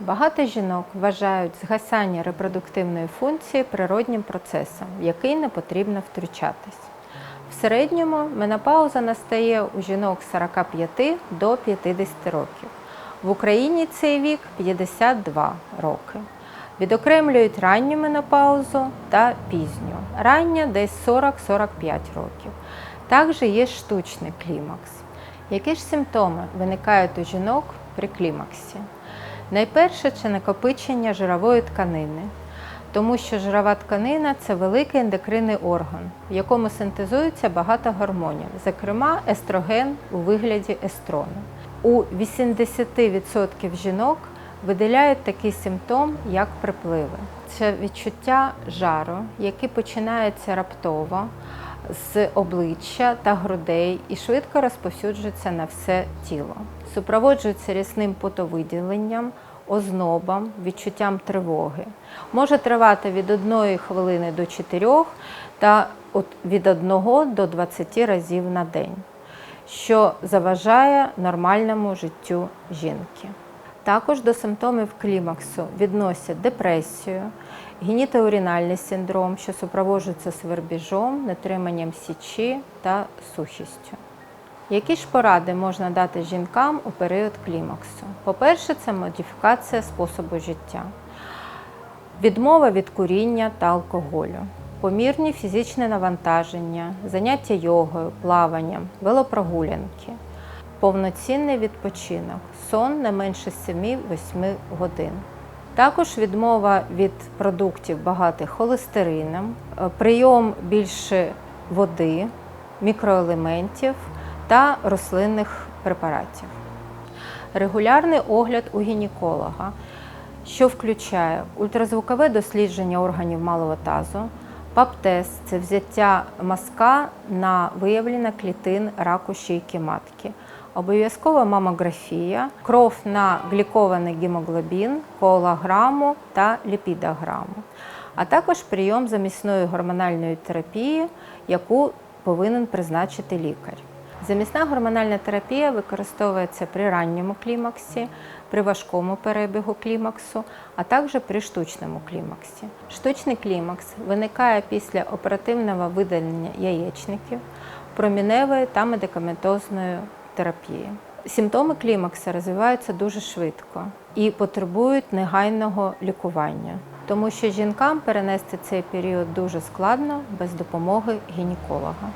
Багато жінок вважають згасання репродуктивної функції природнім процесом, в який не потрібно втручатись. В середньому менопауза настає у жінок з 45 до 50 років. В Україні цей вік 52 роки. Відокремлюють ранню менопаузу та пізню. Рання десь 40-45 років. Також є штучний клімакс. Які ж симптоми виникають у жінок при клімаксі? Найперше це накопичення жирової тканини, тому що жирова тканина це великий ендокринний орган, в якому синтезується багато гормонів, зокрема естроген у вигляді естрону. У 80% жінок виділяють такий симптом, як припливи. Це відчуття жару, який починається раптово з обличчя та грудей і швидко розповсюджується на все тіло. Супроводжується рясним потовиділенням, ознобом, відчуттям тривоги. Може тривати від 1 хвилини до 4 та від 1 до 20 разів на день, що заважає нормальному життю жінки. Також до симптомів клімаксу відносять депресію, генітоурінальний синдром, що супроводжується свербіжом, нетриманням січі та сухістю. Які ж поради можна дати жінкам у період клімаксу? По-перше, це модифікація способу життя, відмова від куріння та алкоголю, помірні фізичне навантаження, заняття йогою, плаванням, велопрогулянки, повноцінний відпочинок, сон не менше 7-8 годин. Також відмова від продуктів багатих холестерином, е, прийом більше води, мікроелементів та рослинних препаратів. Регулярний огляд у гінеколога, що включає ультразвукове дослідження органів малого тазу, ПАП-тест – це взяття мазка на виявлення клітин раку шийки матки, обов'язкова мамографія, кров на глікований гемоглобін, колаграму та ліпідограму, а також прийом замісної гормональної терапії, яку повинен призначити лікар. Замісна гормональна терапія використовується при ранньому клімаксі, при важкому перебігу клімаксу, а також при штучному клімаксі. Штучний клімакс виникає після оперативного видалення яєчників, проміневої та медикаментозної терапії. Симптоми клімакса розвиваються дуже швидко і потребують негайного лікування, тому що жінкам перенести цей період дуже складно без допомоги гінеколога.